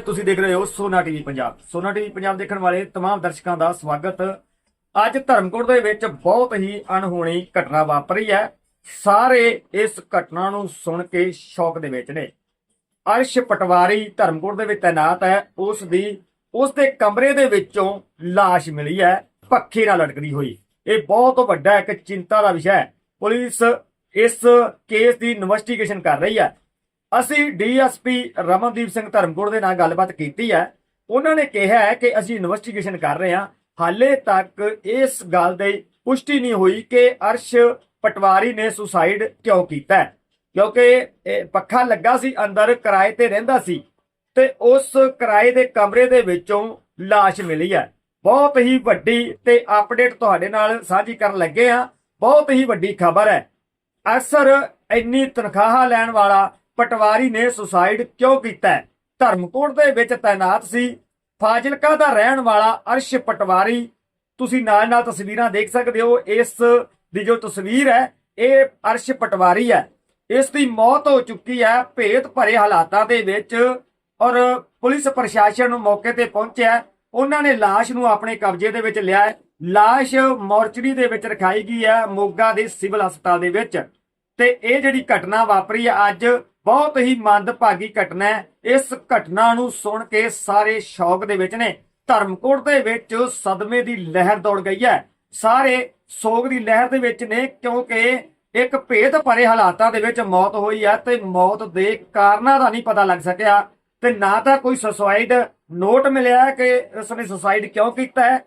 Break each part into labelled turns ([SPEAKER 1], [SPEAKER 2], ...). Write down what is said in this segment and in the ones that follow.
[SPEAKER 1] ਤੁਸੀਂ ਦੇਖ ਰਹੇ ਹੋ ਸੋਨਾ ਟੀਵੀ ਪੰਜਾਬ ਸੋਨਾ ਟੀਵੀ ਪੰਜਾਬ ਦੇਖਣ ਵਾਲੇ तमाम ਦਰਸ਼ਕਾਂ ਦਾ ਸਵਾਗਤ ਅੱਜ ਧਰਮਕੋਟ ਦੇ ਵਿੱਚ ਬਹੁਤ ਹੀ ਅਣਹੋਣੀ ਘਟਨਾ ਵਾਪਰੀ ਹੈ ਸਾਰੇ ਇਸ ਘਟਨਾ ਨੂੰ ਸੁਣ ਕੇ ਸ਼ੌਕ ਦੇ ਵਿੱਚ ਨੇ ਅਰਸ਼ ਪਟਵਾਰੀ ਧਰਮਕੋਟ ਦੇ ਵਿੱਚ ਤਾਇਨਾਤ ਹੈ ਉਸ ਦੀ ਉਸ ਦੇ ਕਮਰੇ ਦੇ ਵਿੱਚੋਂ ਲਾਸ਼ ਮਿਲੀ ਹੈ ਪੱਖੇ ਨਾਲ ਲਟਕਦੀ ਹੋਈ ਇਹ ਬਹੁਤ ਵੱਡਾ ਇੱਕ ਚਿੰਤਾ ਦਾ ਵਿਸ਼ਾ ਹੈ ਪੁਲਿਸ ਇਸ ਕੇਸ ਦੀ ਇਨਵੈਸਟੀਗੇਸ਼ਨ ਕਰ ਰਹੀ ਹੈ ਅਸੀਂ ਡੀਐਸਪੀ ਰਮਨਦੀਪ ਸਿੰਘ ਧਰਮਕੋਟ ਦੇ ਨਾਲ ਗੱਲਬਾਤ ਕੀਤੀ ਹੈ। ਉਹਨਾਂ ਨੇ ਕਿਹਾ ਹੈ ਕਿ ਅਸੀਂ ਇਨਵੈਸਟੀਗੇਸ਼ਨ ਕਰ ਰਹੇ ਹਾਂ। ਹਾਲੇ ਤੱਕ ਇਸ ਗੱਲ ਦੀ ਪੁਸ਼ਟੀ ਨਹੀਂ ਹੋਈ ਕਿ ਅਰਸ਼ ਪਟਵਾਰੀ ਨੇ ਸੁਸਾਈਡ ਕਿਉਂ ਕੀਤਾ ਕਿਉਂਕਿ ਇਹ ਪੱਖਾ ਲੱਗਾ ਸੀ, ਅੰਦਰ ਕਿਰਾਏ ਤੇ ਰਹਿੰਦਾ ਸੀ ਤੇ ਉਸ ਕਿਰਾਏ ਦੇ ਕਮਰੇ ਦੇ ਵਿੱਚੋਂ ਲਾਸ਼ ਮਿਲੀ ਹੈ। ਬਹੁਤ ਹੀ ਵੱਡੀ ਤੇ ਅਪਡੇਟ ਤੁਹਾਡੇ ਨਾਲ ਸਾਂਝੀ ਕਰਨ ਲੱਗੇ ਆ ਬਹੁਤ ਹੀ ਵੱਡੀ ਖਬਰ ਹੈ। ਅਕਸਰ ਇੰਨੀ ਤਨਖਾਹ ਲੈਣ ਵਾਲਾ ਪਟਵਾਰੀ ਨੇ ਸੁਸਾਈਡ ਕਿਉਂ ਕੀਤਾ ਧਰਮਕੋਟ ਦੇ ਵਿੱਚ ਤਾਇਨਾਤ ਸੀ। ਫਾਜ਼ਿਲਕਾ ਦਾ ਰਹਿਣ ਵਾਲਾ ਅਰਸ਼ ਪਟਵਾਰੀ, ਤੁਸੀਂ ਨਾਲ ਨਾਲ ਤਸਵੀਰਾਂ ਦੇਖ ਸਕਦੇ ਹੋ। ਇਸ ਦੀ ਜੋ ਤਸਵੀਰ ਹੈ, ਇਹ ਅਰਸ਼ ਪਟਵਾਰੀ ਹੈ। ਇਸ ਦੀ ਮੌਤ ਹੋ ਚੁੱਕੀ ਹੈ ਭੇਤ ਭਰੇ ਹਾਲਾਤਾਂ ਦੇ ਵਿੱਚ ਔਰ ਪੁਲਿਸ ਪ੍ਰਸ਼ਾਸਨ ਨੂੰ ਮੌਕੇ ਤੇ ਪਹੁੰਚਿਆ ਉਹਨਾਂ ਨੇ ਲਾਸ਼ ਨੂੰ ਆਪਣੇ ਕਬਜ਼ੇ ਦੇ ਵਿੱਚ ਲਿਆ ਹੈ। ਲਾਸ਼ ਮੋਰਚਰੀ ਦੇ ਵਿੱਚ ਰਖਾਈ ਗਈ ਹੈ ਮੋਗਾ ਦੇ ਸਿਵਲ ਹਸਪਤਾਲ ਦੇ ਵਿੱਚ। ਤੇ ਇਹ ਜਿਹੜੀ ਘਟਨਾ ਵਾਪਰੀ ਹੈ, ਅੱਜ ਬਹੁਤ ਹੀ ਮੰਦਭਾਗੀ ਘਟਨਾ ਹੈ। ਇਸ ਘਟਨਾ ਨੂੰ ਸੁਣ ਕੇ ਸਾਰੇ ਸ਼ੌਕ ਦੇ ਵਿੱਚ ਨੇ। ਧਰਮਕੋਟ ਦੇ ਵਿੱਚ ਸਦਮੇ ਦੀ ਲਹਿਰ ਦੌੜ ਗਈ ਹੈ। ਸਾਰੇ ਸੋਗ ਦੀ ਲਹਿਰ ਦੇ ਵਿੱਚ ਨੇ ਕਿਉਂਕਿ ਇੱਕ ਭੇਦ ਭਰੇ ਹਾਲਾਤਾਂ ਦੇ ਵਿੱਚ ਮੌਤ ਹੋਈ ਹੈ ਤੇ ਮੌਤ ਦੇ ਕਾਰਨਾਂ ਦਾ ਨਹੀਂ ਪਤਾ ਲੱਗ ਸਕਿਆ ਤੇ ਨਾ ਤਾਂ ਕੋਈ ਸੁਸਾਈਡ ਨੋਟ ਮਿਲਿਆ ਕਿ ਉਸਨੇ ਸੁਸਾਈਡ ਕਿਉਂ ਕੀਤਾ ਹੈ।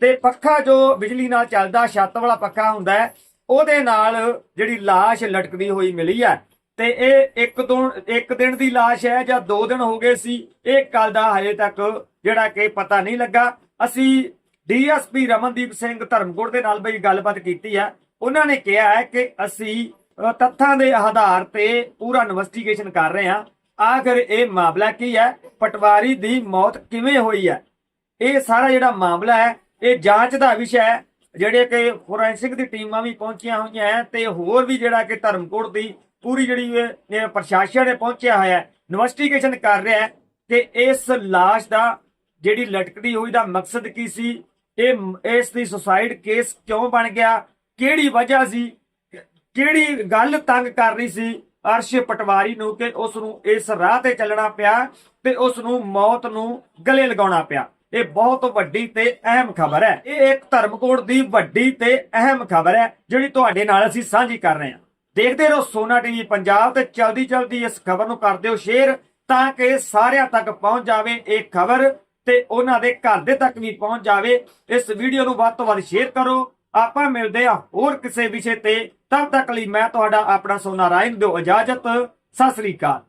[SPEAKER 1] ਤੇ ਪੱਖਾ ਜੋ ਬਿਜਲੀ ਨਾਲ ਚੱਲਦਾ, ਛੱਤ ਵਾਲਾ ਪੱਖਾ ਹੁੰਦਾ ਹੈ, ਉਹਦੇ ਨਾਲ ਜਿਹੜੀ লাশ ਲਟਕਦੀ ਹੋਈ ਮਿਲੀ ਹੈ। ਤੇ ਇਹ ਇੱਕ ਤੋਂ ਇੱਕ ਦਿਨ ਦੀ লাশ ਹੈ ਜਾਂ ਦੋ ਦਿਨ ਹੋ ਗਏ ਸੀ, ਇਹ ਕੱਲ ਦਾ ਹਜੇ ਤੱਕ ਜਿਹੜਾ ਕਿ ਪਤਾ ਨਹੀਂ ਲੱਗਾ। ਅਸੀਂ ਡੀਐਸਪੀ ਰਮਨਦੀਪ ਸਿੰਘ ਧਰਮਕੋਟ ਦੇ ਨਾਲ ਬਈ ਗੱਲਬਾਤ ਕੀਤੀ ਹੈ। ਉਹਨਾਂ ਨੇ ਕਿਹਾ ਹੈ ਕਿ ਅਸੀਂ ਤੱਥਾਂ ਦੇ ਆਧਾਰ ਤੇ ਪੂਰਾ ਇਨਵੈਸਟੀਗੇਸ਼ਨ ਕਰ ਰਹੇ ਹਾਂ। ਆਖਰ ਇਹ ਮਾਮਲਾ ਕੀ ਹੈ? ਪਟਵਾਰੀ ਦੀ ਮੌਤ ਕਿਵੇਂ ਹੋਈ ਹੈ? ਇਹ ਸਾਰਾ ਜਿਹੜਾ ਮਾਮਲਾ ਹੈ, ਇਹ ਜਾਂਚ ਦਾ ਵਿਸ਼ਾ ਹੈ। ਜਿਹੜੇ ਕਿ ਫੋਰੈਂਸਿਕ ਦੀ ਟੀਮਾਂ ਵੀ ਪਹੁੰਚੀਆਂ ਹੋਈਆਂ ਹੈ ਤੇ ਹੋਰ ਵੀ ਜਿਹੜਾ ਕਿ ਧਰਮਕੋਟ ਦੀ ਪੂਰੀ ਜਿਹੜੀ ਇਹ- ਪ੍ਰਸ਼ਾਸਨ ਨੇ ਪਹੁੰਚਿਆ ਹੋਇਆ ਹੈ ਇਨਵੈਸਟੀਗੇਸ਼ਨ ਕਰ ਰਿਹਾ ਹੈ ਕਿ ਇਸ ਲਾਸ਼ ਦਾ ਜਿਹੜੀ ਲਟਕਦੀ ਹੋਈ ਦਾ ਮਕਸਦ ਕੀ ਸੀ, ਇਹ ਇਸ ਦੀ ਸੁਸਾਈਡ ਕੇਸ ਕਿਉਂ ਬਣ ਗਿਆ, ਕਿਹੜੀ ਵਜ੍ਹਾ ਸੀ, ਕਿਹੜੀ ਗੱਲ ਤੰਗ ਕਰ ਰਹੀ ਸੀ, ਅਰਸ਼ ਪਟਵਾਰੀ ਨੂੰ ਕਿ ਉਸ ਨੂੰ ਇਸ ਰਾਹ ਤੇ ਚੱਲਣਾ ਪਿਆ ਤੇ ਉਸ ਨੂੰ ਮੌਤ ਨੂੰ ਗਲੇ ਲਗਾਉਣਾ ਪਿਆ। ਇਹ ਬਹੁਤ ਵੱਡੀ ਤੇ ਅਹਿਮ ਖਬਰ ਹੈ। ਇਹ ਇੱਕ ਧਰਮਕੋਟ ਦੀ ਵੱਡੀ ਤੇ ਅਹਿਮ ਖਬਰ ਹੈ, ਜਿਹੜੀ ਤੁਹਾਡੇ ਨਾਲ ਅਸੀਂ ਸਾਂਝੀ ਕਰ ਰਹੇ ਹਾਂ। ਦੇਖਦੇ ਰਹੋ ਸੋਨਾ ਟੀਵੀ ਪੰਜਾਬ ਤੇ ਜਲਦੀ ਜਲਦੀ ਇਸ ਖਬਰ ਨੂੰ ਕਰ ਦਿਓ ਸ਼ੇਅਰ ਤਾਂ ਕਿ ਸਾਰਿਆਂ ਤੱਕ ਪਹੁੰਚ ਜਾਵੇ ਇਹ ਖਬਰ ਤੇ ਉਹਨਾਂ ਦੇ ਘਰ ਦੇ ਤੱਕ ਵੀ ਪਹੁੰਚ ਜਾਵੇ। ਇਸ ਵੀਡੀਓ ਨੂੰ ਵੱਧ ਤੋਂ ਵੱਧ ਸ਼ੇਅਰ ਕਰੋ। ਆਪਾਂ ਮਿਲਦੇ ਆ ਹੋਰ ਕਿਸੇ ਵਿਸ਼ੇ ਤੇ। ਤਦ ਤੱਕ ਲਈ ਮੈਂ ਤੁਹਾਡਾ ਆਪਣਾ ਸੋਨਾ ਰਾਇਨ ਦਿਓ ਇਜਾਜ਼ਤ। ਸਤਿ ਸ੍ਰੀ ਅਕਾਲ।